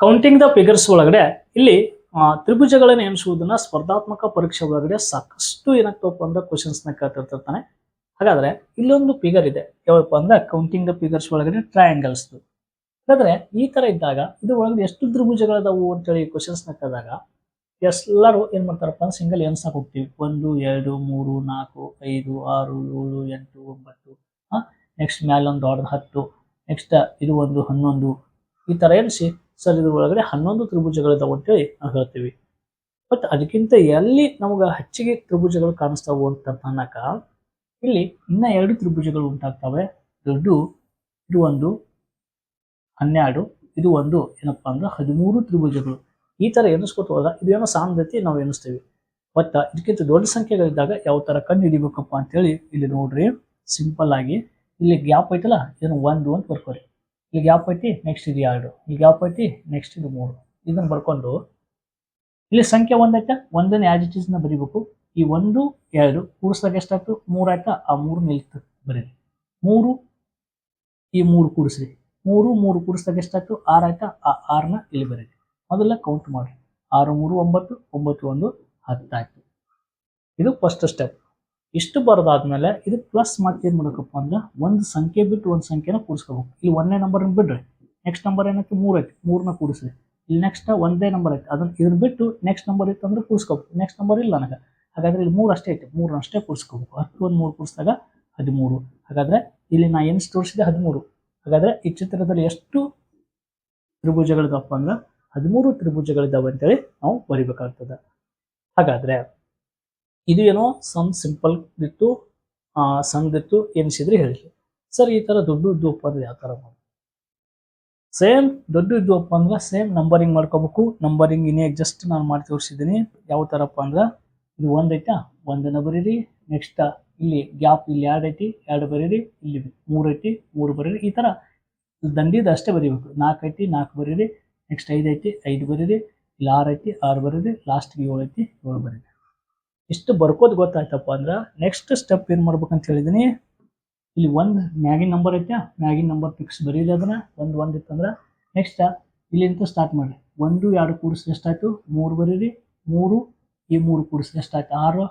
Counting the figures ಒಳಗಡೆ ಇಲ್ಲಿ ತ್ರಿಭುಜಗಳನ್ನು ಎಣಿಸುವುದನ್ನ ಸ್ಪರ್ಧಾತ್ಮಕ ಪರೀಕ್ಷೆ ಒಳಗಡೆ ಸಾಕಷ್ಟು ಏನಾಗ್ತವಪ್ಪ ಅಂದ್ರೆ ಕ್ವಶನ್ಸ್ನ ಕೇಳ್ತಿರ್ತಾನೆ ಹಾಗಾದ್ರೆ ಇಲ್ಲೊಂದು ಫಿಗರ್ ಇದೆ. ಯಾವಪ್ಪ ಅಂದ್ರೆ ಕೌಂಟಿಂಗ್ ದ ಫಿಗರ್ಸ್ ಒಳಗಡೆ ಟ್ರಯಾಂಗಲ್ಸ್ ಹಾಗಾದ್ರೆ ಈ ತರ ಇದ್ದಾಗ ಇದು ಒಳಗಡೆ ಎಷ್ಟು ತ್ರಿಭುಜಗಳದಾವು ಅಂತೇಳಿ ಕ್ವಶನ್ಸ್ನ ಕೇಳಿದಾಗ ಎಲ್ಲರೂ ಏನ್ ಮಾಡ್ತಾರಪ್ಪ ಅಂದ್ರೆ ಸಿಂಗಲ್ ಎನ್ಸಕ್ಕೆ ಹೋಗ್ತೀವಿ. ಒಂದು, ಎರಡು, ಮೂರು, ನಾಲ್ಕು, ಐದು, ಆರು, ಏಳು, ಎಂಟು, ಒಂಬತ್ತು ನೆಕ್ಸ್ಟ್ ಮ್ಯಾಲೊಂದು ದೊಡ್ಡದು ಹತ್ತು ನೆಕ್ಸ್ಟ್ ಇದು ಒಂದು, ಹನ್ನೊಂದು, ಈ ತರ ಎಣಿಸಿ ಸರ್ ಇದ್ರ ಒಳಗಡೆ ಹನ್ನೊಂದು ತ್ರಿಭುಜಗಳಿದಾವೆ ಅಂತೇಳಿ ನಾವು ಹೇಳ್ತೀವಿ. ಬಟ್ ಅದಕ್ಕಿಂತ ಎಲ್ಲಿ ನಮ್ಗೆ ಹೆಚ್ಚಿಗೆ ತ್ರಿಭುಜಗಳು ಕಾಣಿಸ್ತಾವು ಅಂತ ಅನ್ನಕ, ಇಲ್ಲಿ ಇನ್ನ ಎರಡು ತ್ರಿಭುಜಗಳು ಉಂಟಾಗ್ತವೆ. ದೊಡ್ಡ ಇದು ಒಂದು, ಹನ್ನೆರಡು, ಇದು ಒಂದು, ಏನಪ್ಪಾ ಅಂದ್ರೆ ಹದಿಮೂರು ತ್ರಿಭುಜಗಳು. ಈ ತರ ಎನಿಸ್ಕೊತ ಹೋದಾಗ ಇದು ಏನೋ ಸಾಂದ್ರತೆ ನಾವು ಎನಿಸ್ತೀವಿ. ಬಟ್ ಇದಕ್ಕಿಂತ ದೊಡ್ಡ ಸಂಖ್ಯೆಗಳಿದ್ದಾಗ ಯಾವ ತರ ಕಂಡು ಹಿಡಿಬೇಕಪ್ಪ ಅಂತೇಳಿ ಇಲ್ಲಿ ನೋಡ್ರಿ. ಸಿಂಪಲ್ ಆಗಿ, ಇಲ್ಲಿ ಗ್ಯಾಪ್ ಐತಲ್ಲ ಇದನ್ನು ಒಂದು ಅಂತ ಬರ್ಕೋರಿ. ಇಲ್ಲಿ ಯಾವ ಐತಿ ನೆಕ್ಸ್ಟ್ ಇದು ಎರಡು. ಇಲ್ಲಿ ಯಾವ ಐತಿ ನೆಕ್ಸ್ಟ್ ಇದು ಮೂರು. ಇದನ್ನ ಬರ್ಕೊಂಡು ಇಲ್ಲಿ ಸಂಖ್ಯೆ ಒಂದೈತೆ ಒಂದನೇ ಆಸ್ ಇಟ್ ಬರಿಬೇಕು. ಈ ಒಂದು, ಎರಡು ಕೂಡಿಸಿದಾಗ ಎಷ್ಟಾಯ್ತು ಮೂರು ಆಯ್ತಾ? ಆ ಮೂರು ನಿಲ್ತು ಬರೀರಿ. ಮೂರು, ಈ ಮೂರು ಕೂಡಿಸ್ರಿ ಮೂರು ಮೂರು ಕೂಡಿಸಿದಾಗ ಎಷ್ಟಾಯ್ತು ಆರು ಆಯ್ತಾ? ಆ ಆರನ್ನ ಇಲ್ಲಿ ಬರೀರಿ. ಮೊದಲ ಕೌಂಟ್ ಮಾಡಿರಿ. ಆರು, ಮೂರು, ಒಂಬತ್ತು ಒಂಬತ್ತು, ಒಂದು, ಹತ್ತಾಯ್ತು. ಇದು ಫಸ್ಟ್ ಸ್ಟೆಪ್ ಇಷ್ಟು ಬರೋದಾದ್ಮೇಲೆ ಇದು ಪ್ಲಸ್ ಮತ್ತೆ ಏನು ಮಾಡಬೇಕಪ್ಪ ಅಂದ್ರೆ ಒಂದು ಸಂಖ್ಯೆ ಬಿಟ್ಟು ಒಂದು ಸಂಖ್ಯೆನ ಕೂಡಿಸ್ಕೋಬೇಕು. ಇಲ್ಲಿ ಒಂದನೇ ನಂಬರ್ ಬಿಡ್ರಿ. ನೆಕ್ಸ್ಟ್ ನಂಬರ್ ಏನಕ್ಕೆ ಮೂರು ಐತಿ. ಮೂರನ್ನ ಕೂಡಿಸ್ರಿ. ಇಲ್ಲಿ ನೆಕ್ಸ್ಟ್ ಒಂದೇ ನಂಬರ್ ಐತಿ. ಅದನ್ನ ಇದನ್ನ ಬಿಟ್ಟು ನೆಕ್ಸ್ಟ್ ನಂಬರ್ ಇತ್ತು ಅಂದ್ರೆ ಕೂಡಿಸ್ಕೋಬೇಕು. ನೆಕ್ಸ್ಟ್ ನಂಬರ್ ಇಲ್ಲ ನನಗೆ. ಹಾಗಾದ್ರೆ ಇಲ್ಲಿ ಮೂರು ಅಷ್ಟೇ ಐತಿ. ಮೂರನ್ನ ಅಷ್ಟೇ ಕೂಡಿಸ್ಕೋಬೇಕು. ಹತ್ತು ಒಂದು ಮೂರು ಕೂಡಿಸಿದಾಗ ಹದಿಮೂರು. ಹಾಗಾದ್ರೆ ಇಲ್ಲಿ ನಾ ಏನು ತೋರಿಸಿದೆ ಹದಿಮೂರು. ಹಾಗಾದ್ರೆ ಈ ಚಿತ್ರದಲ್ಲಿ ಎಷ್ಟು ತ್ರಿಭುಜಗಳಿದಾವಪ್ಪ ಅಂದ್ರೆ ಹದಿಮೂರು ತ್ರಿಭುಜಗಳಿದ್ದಾವೆ ಅಂತೇಳಿ ನಾವು ಬರಿಬೇಕಾಗ್ತದೆ. ಹಾಗಾದ್ರೆ ಇದು ಏನೋ ಸಮ್ ಸಿಂಪಲ್ ಇತ್ತು, ಆ ಸಣ್ಣದಿತ್ತು ಎನಿಸಿದ್ರೆ ಹೇಳಿ ಸರ್, ಈ ತರ ದೊಡ್ಡ ಇದ್ವಪ್ಪ ಅಂದ್ರೆ ಯಾವ ತರ ಮಾಡೋದು ಸೇಮ್ ದೊಡ್ಡ ಇದ್ವಪ್ಪ ಅಂದ್ರೆ ಸೇಮ್ ನಂಬರಿಂಗ್ ಮಾಡ್ಕೋಬೇಕು. ನಂಬರಿಂಗ್ ಇನ್ನೇ ಜಸ್ಟ್ ನಾನು ಮಾಡಿ ತೋರಿಸಿದ್ದೀನಿ. ಯಾವ ಥರಪ್ಪ ಅಂದ್ರೆ, ಇದು ಒಂದ್ ಐತಾ? ಒಂದನ್ನ ಬರೀರಿ. ನೆಕ್ಸ್ಟ್ ಇಲ್ಲಿ ಗ್ಯಾಪ್ ಇಲ್ಲಿ ಎರಡು ಐತಿ. ಎರಡು ಬರೀರಿ. ಇಲ್ಲಿ ಮೂರು ಐತಿ. ಮೂರು ಬರೀರಿ. ಈ ತರ ದಂಡಿದ ಅಷ್ಟೇ ಬರೀಬೇಕು. ನಾಲ್ಕು ಐತಿ, ನಾಲ್ಕು ಬರೀರಿ. ನೆಕ್ಸ್ಟ್ ಐದು ಐತಿ, ಐದು ಬರೀರಿ. ಇಲ್ಲಿ ಆರು ಐತಿ, ಆರು ಬರೀರಿ. ಲಾಸ್ಟ್ಗೆ ಏಳು ಐತಿ, ಏಳು ಬರೀರಿ. ಇಷ್ಟು ಬರ್ಕೋದು ಗೊತ್ತಾಯ್ತಪ್ಪ ಅಂದ್ರೆ ನೆಕ್ಸ್ಟ್ ಸ್ಟೆಪ್ ಏನು ಮಾಡ್ಬೇಕಂತ ಹೇಳಿದೀನಿ. ಇಲ್ಲಿ ಒಂದು ಮ್ಯಾಗಿನ ನಂಬರ್ ಐತೆ ಮ್ಯಾಗಿನ ನಂಬರ್ ಫಿಕ್ಸ್ ಬರೀರಿ ಅದನ್ನ. ಒಂದು ಒಂದು ಇತ್ತಂದ್ರೆ ನೆಕ್ಸ್ಟ್ ಇಲ್ಲಿಂದ ಸ್ಟಾರ್ಟ್ ಮಾಡಿ ಒಂದು, ಎರಡು ಕೂಡಿಸಿ ಎಷ್ಟಾಯ್ತು? ಮೂರು ಬರೀರಿ. ಮೂರು, ಈ ಮೂರು ಕೂಡಿಸಿ ಎಷ್ಟಾಯ್ತು? ಆರು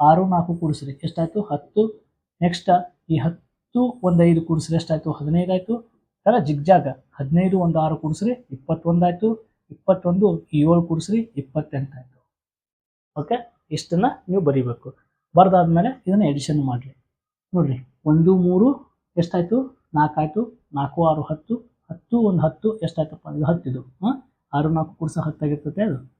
ಆರು, ನಾಲ್ಕು ಕೂಡಿಸ್ರಿ. ಎಷ್ಟಾಯ್ತು? ಹತ್ತು. ನೆಕ್ಸ್ಟ್ ಈ ಹತ್ತು, ಒಂದು ಐದು ಕೂಡಿಸ್ರಿ ಎಷ್ಟಾಯ್ತು? ಹದಿನೈದು ಆಯ್ತು. ಅಲ್ಲ ಜಿಗ್ಜಾಗ. ಹದಿನೈದು, ಒಂದು ಆರು ಕೂಡಿಸ್ರಿ. ಇಪ್ಪತ್ತೊಂದು ಈ ಏಳು ಕೂಡಿಸ್ರಿ. ಇಪ್ಪತ್ತೆಂಟಾಯ್ತು ಓಕೆ ಇಷ್ಟನ್ನ ನೀವು ಬರಿಬೇಕು. ಬರ್ದಾದ್ಮೇಲೆ ಇದನ್ನು ಎಡಿಷನ್ ಮಾಡಿರಿ. ನೋಡಿರಿ, ಒಂದು, ಮೂರು, ಎಷ್ಟಾಯಿತು? ನಾಲ್ಕಾಯಿತು? ನಾಲ್ಕು, ಆರು, ಹತ್ತು? ಹತ್ತು, ಒಂದು ಹತ್ತು, ಎಷ್ಟಾಯ್ತಪ್ಪ? ಇದು ಹತ್ತಿದು ಹಾಂ? ಆರು, ನಾಲ್ಕು ಕೂಡಿಸ ಹತ್ತಾಗಿರ್ತದೆ ಅದು.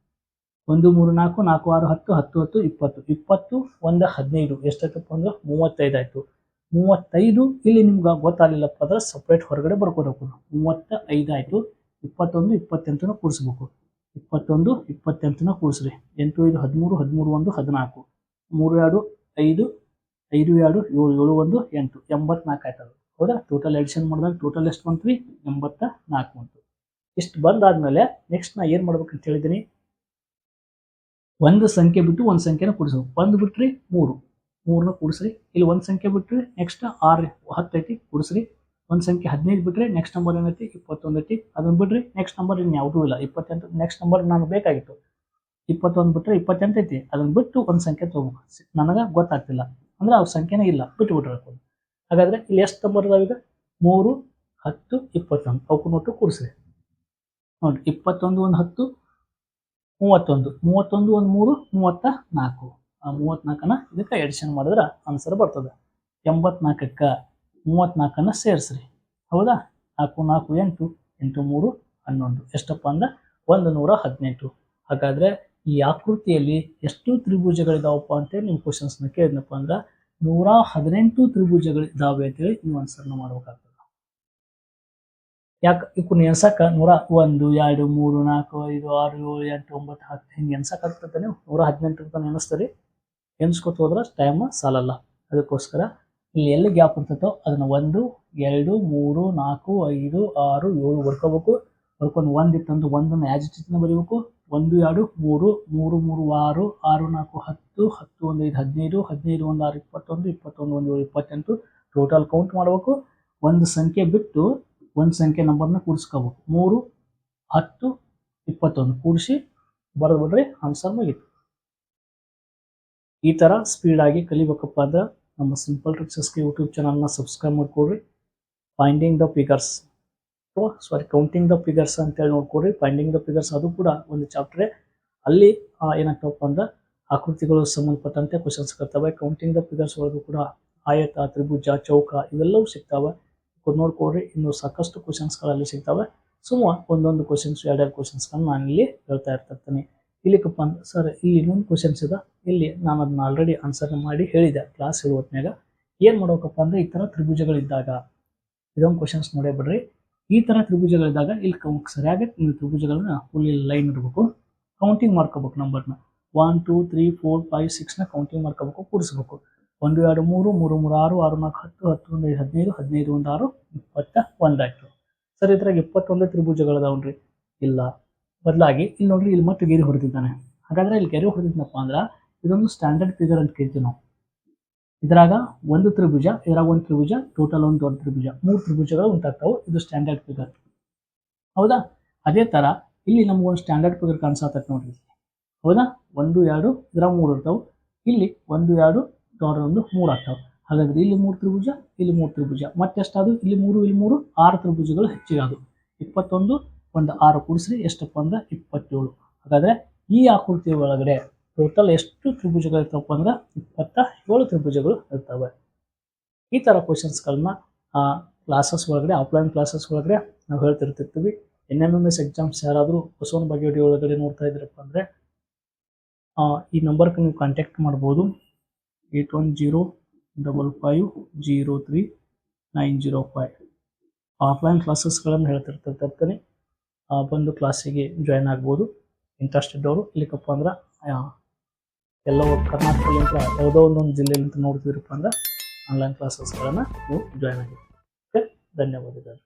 ಒಂದು, ಮೂರು, ನಾಲ್ಕು ನಾಲ್ಕು, ಆರು, ಹತ್ತು ಹತ್ತು ಹತ್ತು, ಇಪ್ಪತ್ತು. ಇಪ್ಪತ್ತು, ಒಂದು, ಹದಿನೈದು. ಎಷ್ಟಾಯ್ತಪ್ಪ ಅಂದ್ರೆ ಮೂವತ್ತೈದು ಆಯಿತು. ಮೂವತ್ತೈದು ಇಲ್ಲಿ ನಿಮ್ಗೆ ಗೊತ್ತಾಗಲಿಲ್ಲಪ್ಪ ಅಂದ್ರೆ ಸಪ್ರೇಟ್ ಹೊರಗಡೆ ಬರ್ಕೋಬೇಕು. ಮೂವತ್ತ ಐದು ಆಯಿತು. ಇಪ್ಪತ್ತೊಂದು ಇಪ್ಪತ್ತೆಂಟನ ಕೂಡಿಸ್ಬೇಕು. ಇಪ್ಪತ್ತೊಂದು ಇಪ್ಪತ್ತೆಂಟನ ಕೂಡಿಸ್ರಿ ಎಂಟು, ಐದು, ಹದಿಮೂರು ಹದಿಮೂರು, ಒಂದು, ಹದಿನಾಲ್ಕು. ಮೂರು, ಎರಡು, ಐದು ಐದು, ಎರಡು, ಏಳು ಏಳು, ಒಂದು, ಎಂಟು. ಎಂಬತ್ನಾಲ್ಕು ಆಯ್ತದ. ಹೌದಾ? ಟೋಟಲ್ ಎಡಿಷನ್ ಮಾಡಿದಾಗ ಟೋಟಲ್ ಎಷ್ಟು ಬಂತು ರೀ? ಎಂಬತ್ತ ನಾಲ್ಕು ಬಂತು. ಇಷ್ಟು ಬಂದಾದ್ಮೇಲೆ ನೆಕ್ಸ್ಟ್ ನಾ ಏನು ಮಾಡ್ಬೇಕಂತ ಹೇಳಿದ್ದೀನಿ? ಒಂದು ಸಂಖ್ಯೆ ಬಿಟ್ಟು ಒಂದು ಸಂಖ್ಯೆನ ಕೂಡಿಸ್ಬೇಕು ಒಂದು ಬಿಟ್ರಿ ಮೂರು. ಮೂರನ್ನ ಕೂಡಿಸ್ರಿ ಇಲ್ಲಿ ಒಂದು ಸಂಖ್ಯೆ ಬಿಟ್ರಿ ನೆಕ್ಸ್ಟ್ ಆರು, ಹತ್ತು ಐತಿ. ಕೂಡಿಸ್ರಿ ಒಂದು ಸಂಖ್ಯೆ ಹದಿನೈದು ಬಿಟ್ರೆ ನೆಕ್ಸ್ಟ್ ನಂಬರ್ ಏನೈತಿ? ಇಪ್ಪತ್ತೊಂದು ಐತಿ. ಅದನ್ನ ಬಿಡ್ರಿ ನೆಕ್ಸ್ಟ್ ನಂಬರ್ ಇನ್ನು ಯಾವುದೂ ಇಲ್ಲ. ಇಪ್ಪತ್ತೆಂಟು ನೆಕ್ಸ್ಟ್ ನಂಬರ್ ನನಗೆ ಬೇಕಾಗಿತ್ತು. ಇಪ್ಪತ್ತೊಂದು ಬಿಟ್ರೆ ಇಪ್ಪತ್ತೆಂಟು ಐತಿ. ಅದನ್ನ ಬಿಟ್ಟು ಒಂದು ಸಂಖ್ಯೆ ತೊಗೊಬೋದು ನನಗೆ ಗೊತ್ತಾಗ್ತಿಲ್ಲ. ಅಂದ್ರೆ ಅವ್ರ ಸಂಖ್ಯೆನೇ ಇಲ್ಲ. ಬಿಟ್ಟು ಬಿಟ್ರೆ ಹಾಗಾದ್ರೆ ಇಲ್ಲಿ ಎಷ್ಟು ನಂಬರ್ ಇದಾವೆ ಮೂರು, ಹತ್ತು, ಇಪ್ಪತ್ತೊಂದು. ಅವಕ್ಕೂ ನೋಟು ಕೂಡಿಸ್ರಿ ನೋಡಿ ಇಪ್ಪತ್ತೊಂದು ಒಂದು ಹತ್ತು, ಮೂವತ್ತೊಂದು. ಮೂವತ್ತೊಂದು ಒಂದು ಮೂರು, ಮೂವತ್ತ ನಾಲ್ಕು. ಆ ಮೂವತ್ತ್ನಾಲ್ಕನ ಇದಕ್ಕೆ ಎಡಿಷನ್ ಮಾಡಿದ್ರೆ ಆನ್ಸರ್ ಬರ್ತದೆ. ಎಂಬತ್ನಾಲ್ಕಕ್ಕೆ. ಮೂವತ್ನಾಲ್ಕನ್ನ ಸೇರಿಸ್ರಿ. ಹೌದಾ? ನಾಲ್ಕು ನಾಲ್ಕು, ಎಂಟು ಎಂಟು, ಮೂರು, ಹನ್ನೊಂದು. ಎಷ್ಟಪ್ಪ ಅಂದ್ರೆ ಒಂದು ನೂರ ಹದಿನೆಂಟು. ಹಾಗಾದ್ರೆ ಈ ಆಕೃತಿಯಲ್ಲಿ ಎಷ್ಟು ತ್ರಿಭುಜಗಳಿದಾವಪ್ಪ ಅಂತೇಳಿ ನೀವು ಕ್ವಶನ್ಸ್ನ ಕೇಳಿದ್ನಪ್ಪ ಅಂದ್ರೆ ನೂರ ಹದಿನೆಂಟು ತ್ರಿಭುಜಗಳಿದ್ದಾವೆ ಅಂತೇಳಿ ನೀವು ಆನ್ಸರ್ನ ಮಾಡ್ಬೇಕಾಗ್ತದೆ. ಯಾಕೆ? ಇವನ್ನ ಎನ್ಸಕ್ಕ ನೂರ ಒಂದು, ಎರಡು, ಮೂರು, ನಾಲ್ಕು, ಐದು, ಆರು, ಏಳು, ಎಂಟು, ಒಂಬತ್ತು, ಹತ್ತು ಹಿಂಗೆ ಎನ್ಸಕ್ಕಾಗ್ತದೆ ನೀವು? ನೂರ ಹದಿನೆಂಟು ಅಂತ ಎನಿಸ್ತೀರಿ ಎನ್ಸ್ಕೊತ ಹೋದ್ರೆ ಟೈಮ್ ಸಾಲಲ್ಲ. ಅದಕ್ಕೋಸ್ಕರ ಇಲ್ಲಿ ಎಲ್ಲಿ ಗ್ಯಾಪ್ ಇರ್ತೈತೋ ಅದನ್ನ ಒಂದು, ಎರಡು, ಮೂರು, ನಾಲ್ಕು, ಐದು, ಆರು, ಏಳು ಬರ್ಕೋಬೇಕು ಬರ್ಕೊಂಡು ಒಂದು ಇತ್ತಂದ್ರೆ ಒಂದನ್ನು ಯಾಜಿಟಿನ ಬರೀಬೇಕು. ಒಂದು, ಎರಡು, ಮೂರು ಮೂರು ಮೂರು, ಆರು ಆರು, ನಾಲ್ಕು, ಹತ್ತು ಹತ್ತು, ಒಂದು, ಐದು, ಹದಿನೈದು ಹದಿನೈದು, ಒಂದು, ಆರು, ಇಪ್ಪತ್ತೊಂದು ಇಪ್ಪತ್ತೊಂದು, ಒಂದು, ಏಳು, ಇಪ್ಪತ್ತೆಂಟು ಟೋಟಲ್ ಕೌಂಟ್ ಮಾಡಬೇಕು. ಒಂದು ಸಂಖ್ಯೆ ಬಿಟ್ಟು ಒಂದು ಸಂಖ್ಯೆ ನಂಬರ್ನ ಕೂಡಿಸ್ಕೋಬೇಕು ಮೂರು, ಹತ್ತು, ಇಪ್ಪತ್ತೊಂದು ಕೂಡಿಸಿ ಬರೆದು ಬಿಡ್ರಿ ಆನ್ಸರ್ ಮುಗೀತು. ಈ ಥರ ಸ್ಪೀಡಾಗಿ ಕಲಿಬೇಕಪ್ಪ ಅಂದ್ರೆ ನಮ್ಮ ಸಿಂಪಲ್ ಟ್ರಿಕ್ಸಸ್ಗೆ ಯೂಟ್ಯೂಬ್ ಚಾನಲ್ನ ಸಬ್ಸ್ಕ್ರೈಬ್ ಮಾಡ್ಕೊಡ್ರಿ. ಫೈಂಡಿಂಗ್ ದ ಫಿಗರ್ಸ್ ಅಥವಾ ಸಾರಿ ಕೌಂಟಿಂಗ್ ದ ಫಿಗರ್ಸ್ ಅಂತೇಳಿ ನೋಡ್ಕೊಡ್ರಿ. ಫೈಂಡಿಂಗ್ ದ ಫಿಗರ್ಸ್ ಅದು ಕೂಡ ಒಂದು ಚಾಪ್ಟ್ರೆ ಅಲ್ಲಿ ಏನಾಗ್ತವಪ್ಪ ಅಂದ್ರೆ ಆಕೃತಿಗಳು ಸಂಬಂಧಪಟ್ಟಂತೆ ಕ್ವಶನ್ಸ್ ಕರ್ತವೆ ಕೌಂಟಿಂಗ್ ದ ಫಿಗರ್ಸ್ ಒಳಗೂ ಕೂಡ ಆಯತ, ತ್ರಿಭುಜ, ಚೌಕ ಇವೆಲ್ಲವೂ ಸಿಗ್ತಾವೆ. ನೋಡ್ಕೊಡ್ರಿ. ಇನ್ನು ಸಾಕಷ್ಟು ಕ್ವಶನ್ಸ್ಗಳಲ್ಲಿ ಸಿಗ್ತವೆ. ಸುಮಾರು ಒಂದೊಂದು ಕ್ವಶನ್ಸ್ ಎರಡೆರಡು ಕ್ವಶನ್ಸ್ಗಳನ್ನ ನಾನು ಇಲ್ಲಿ ಹೇಳ್ತಾ ಇರ್ತಿರ್ತೀನಿ ಇಲ್ಲಿಕಪ್ಪ ಅಂದ್ರೆ ಸರ್ ಇಲ್ಲಿ ಇನ್ನೊಂದು ಕ್ವಶನ್ಸ್ ಇದೆ. ಇಲ್ಲಿ ನಾನು ಅದನ್ನ ಆಲ್ರೆಡಿ ಆನ್ಸರ್ ಮಾಡಿ ಹೇಳಿದೆ. ಕ್ಲಾಸ್ ಹೇಳುವತ್ನಾಗ ಏನು ಮಾಡೋಕಪ್ಪ ಅಂದ್ರೆ ಈ ಥರ ತ್ರಿಭುಜಗಳಿದ್ದಾಗ, ಇದೊಂದು ಕ್ವಶನ್ಸ್ ನೋಡೇ ಬಿಡ್ರಿ. ಈ ಥರ ತ್ರಿಭುಜಗಳಿದ್ದಾಗ ಇಲ್ಲಿ ಕೌಂಟ್ ಸರಿಯಾಗಿ ನೀವು ತ್ರಿಭುಜಗಳನ್ನ ಫುಲ್ ಲೈನ್ ಇರಬೇಕು ಕೌಂಟಿಂಗ್ ಮಾಡ್ಕೋಬೇಕು ನಂಬರ್ನ one two three four five ಸಿಕ್ಸ್ನ counting ಮಾಡ್ಕೋಬೇಕು, ಕೂಡಿಸ್ಬೇಕು. ಒಂದು, ಎರಡು, ಮೂರು ಮೂರು ಮೂರು, ಆರು ಆರು, ನಾಲ್ಕು, ಹತ್ತು ಹತ್ತು, ಒಂದು ಹದಿನೈದು ಹದಿನೈದು, ಒಂದು, ಆರು ಇಪ್ಪತ್ತ ಒಂದಾಯ್ತು ಸರ್ ಇದ್ರಾಗ ಇಪ್ಪತ್ತೊಂದು ತ್ರಿಭುಜಗಳದಾವನ್ರಿ? ಇಲ್ಲ. ಬದಲಾಗಿ ಇಲ್ಲಿ ನೋಡ್ರಿ, ಇಲ್ಲಿ ಮತ್ತೆ ಗೆರೆ ಹೊಡೆದಿದ್ದಾನೆ. ಹಾಗಾದ್ರೆ ಇಲ್ಲಿ ಗೆರೆ ಹೊಡೆದಿದ್ದನಪ್ಪ ಅಂದ್ರೆ ಇದೊಂದು ಸ್ಟ್ಯಾಂಡರ್ಡ್ ಫಿಗರ್ ಅಂತ ಕೇಳ್ತೀವಿ ನಾವು. ಇದ್ರಾಗ ಒಂದು ತ್ರಿಭುಜ, ಇದ್ರಾಗ ಒಂದು ತ್ರಿಭುಜ ಟೋಟಲ್ ಒಂದು ದೊಡ್ಡ ತ್ರಿಭುಜ. ಮೂರು ತ್ರಿಭುಜಗಳು ಉಂಟಾಗ್ತಾವೆ, ಇದು ಸ್ಟ್ಯಾಂಡರ್ಡ್ ಫಿಗರ್ ಹೌದಾ? ಅದೇ ತರ ಇಲ್ಲಿ ನಮ್ಗೊಂದು ಸ್ಟ್ಯಾಂಡರ್ಡ್ ಫಿಗರ್ ಕಾಣಿಸತ್ತೈತೆ ನೋಡ್ರಿ. ಹೌದಾ? ಒಂದು, ಎರಡು, ಇದ್ರಾಗ ಮೂರು ಇರ್ತಾವೆ. ಇಲ್ಲಿ ಒಂದು, ಎರಡು, ದೊಡ್ಡ ಒಂದು, ಮೂರು ಆಗ್ತಾವೆ. ಹಾಗಾದ್ರೆ ಇಲ್ಲಿ ಮೂರು ತ್ರಿಭುಜ, ಇಲ್ಲಿ ಮೂರು ತ್ರಿಭುಜ. ಮತ್ತೆಷ್ಟಾದ್ರು ಇಲ್ಲಿ ಮೂರು ಇಲ್ಲಿ ಮೂರು, ಆರು ತ್ರಿಭುಜಗಳು ಹೆಚ್ಚಿಗೆ ಅದು ಇಪ್ಪತ್ತೊಂದು ಒಂದು ಆರು ಕೂಡಿಸ್ರಿ, ಎಷ್ಟಪ್ಪ ಅಂದ್ರೆ ಇಪ್ಪತ್ತೇಳು. ಹಾಗಾದ್ರೆ ಈ ಆಕೃತಿ ಒಳಗಡೆ ಟೋಟಲ್ ಎಷ್ಟು ತ್ರಿಭುಜಗಳು ಇರ್ತಾವಪ್ಪ ಅಂದ್ರೆ ಇಪ್ಪತ್ತ ಏಳು ತ್ರಿಭುಜಗಳು ಇರ್ತವೆ. ಈ ಥರ ಕ್ವಶನ್ಸ್ಗಳನ್ನ ಕ್ಲಾಸಸ್ ಒಳಗಡೆ ಆಫ್ಲೈನ್ ಕ್ಲಾಸಸ್ ಒಳಗಡೆ ನಾವು ಹೇಳ್ತಿರ್ತಿರ್ತೀವಿ. N M M S exams ಯಾರಾದರೂ ಹೊಸವನ ಬಗ್ಗೆ ವಿಡಿಯೋ ಒಳಗಡೆ ನೋಡ್ತಾ ಇದ್ರಪ್ಪ ಅಂದರೆ ಈ ನಂಬರ್ಗೆ ನೀವು ಕಾಂಟ್ಯಾಕ್ಟ್ ಮಾಡ್ಬೋದು. Eight one zero double five zero three nine zero five. Offline ಕ್ಲಾಸಸ್ಗಳನ್ನು ಹೇಳ್ತಿರ್ತಿರ್ತೀನಿ. ಬಂದು ಕ್ಲಾಸಿಗೆ ಜಾಯ್ನ್ ಆಗ್ಬೋದು. ಇಂಟ್ರೆಸ್ಟ್ ಇದ್ದವರು ಇಲ್ಲಿಕಪ್ಪ ಅಂದ್ರೆ ಎಲ್ಲೋ ಕರ್ನಾಟಕದಿಂದ ಯಾವುದೋ ಒಂದೊಂದು ಜಿಲ್ಲೆಯಿಂದ ನೋಡ್ತಿದ್ರಪ್ಪ ಅಂದ್ರೆ ಆನ್ಲೈನ್ ಕ್ಲಾಸಸ್ಗಳನ್ನು ನೀವು ಜಾಯ್ನ್ ಆಗಿ ಓಕೆ ಧನ್ಯವಾದಗಳು.